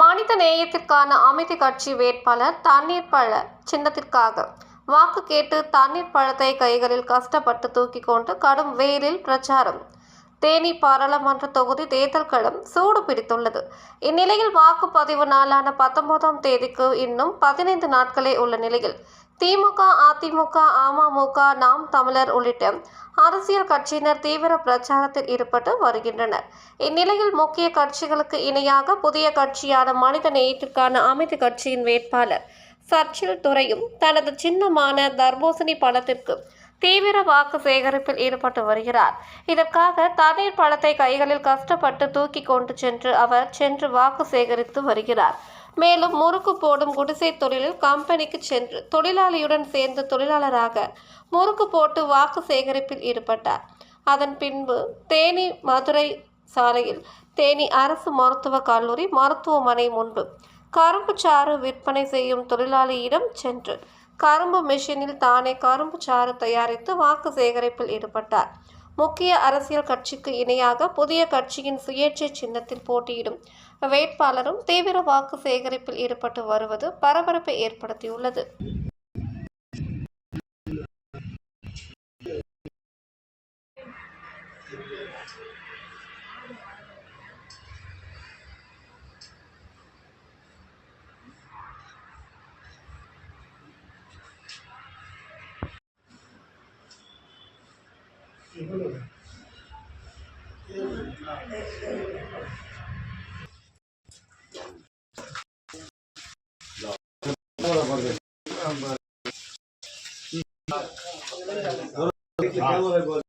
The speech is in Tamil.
மனித நேயத்திற்கான அமைதி கட்சி வேட்பாளர் தண்ணீர் பழ சின்னத்திற்காக. வாக்கு கேட்டு தண்ணீர் பழத்தை கைகளில் கஷ்டப்பட்டு தூக்கி கொண்டு கடும் வெயிலில் பிரச்சாரம். தேனி பாராளுமன்ற தொகுதி தேர்தல் களம் சூடு பிடித்துள்ளது. இந்நிலையில் வாக்குப்பதிவு நாளான பத்தொன்பதாம் தேதிக்கு இன்னும் பதினைந்து நாட்களே உள்ள நிலையில் திமுக அதிமுக அமமுக நாம் தமிழர் உள்ளிட்ட அரசியல் கட்சியினர் தீவிர பிரச்சாரத்தில் ஈடுபட்டு வருகின்றனர். இந்நிலையில் முக்கிய கட்சிகளுக்கு இணையாக புதிய கட்சியான மனித நேயத்திற்கான அமைதி கட்சியின் வேட்பாளர் சர்ச்சில் துறையும் தனது சின்னமான தர்பூசணி பழத்திற்கு தீவிர வாக்கு சேகரிப்பில் ஈடுபட்டு வருகிறார். இதற்காக தண்ணீர் பழத்தை கைகளில் கஷ்டப்பட்டு தூக்கி கொண்டு சென்று அவர் சென்று வாக்கு சேகரித்து வருகிறார். மேலும் முறுக்கு போடும் குடிசை தொழிலில் கம்பெனிக்கு சென்று தொழிலாளியுடன் சேர்ந்து தொழிலாளராக முறுக்கு போட்டு வாக்கு சேகரிப்பில் ஈடுபட்டார். அதன் பின்பு தேனி மதுரை சாலையில் தேனி அரசு மருத்துவக் கல்லூரி மருத்துவமனை முன்பு கரும்பு சாறு விற்பனை செய்யும் தொழிலாளியிடம் சென்று கரும்பு மிஷினில் தானே கரும்பு சாறு தயாரித்து வாக்கு சேகரிப்பில் ஈடுபட்டார். முக்கிய அரசியல் கட்சிக்கு இணையாக புதிய கட்சியின் சுயேட்சை சின்னத்தில் போட்டியிடும் வேட்பாளரும் தீவிர வாக்கு சேகரிப்பில் ஈடுபட்டு வருவது பரபரப்பை ஏற்படுத்தியுள்ளது. Gracias.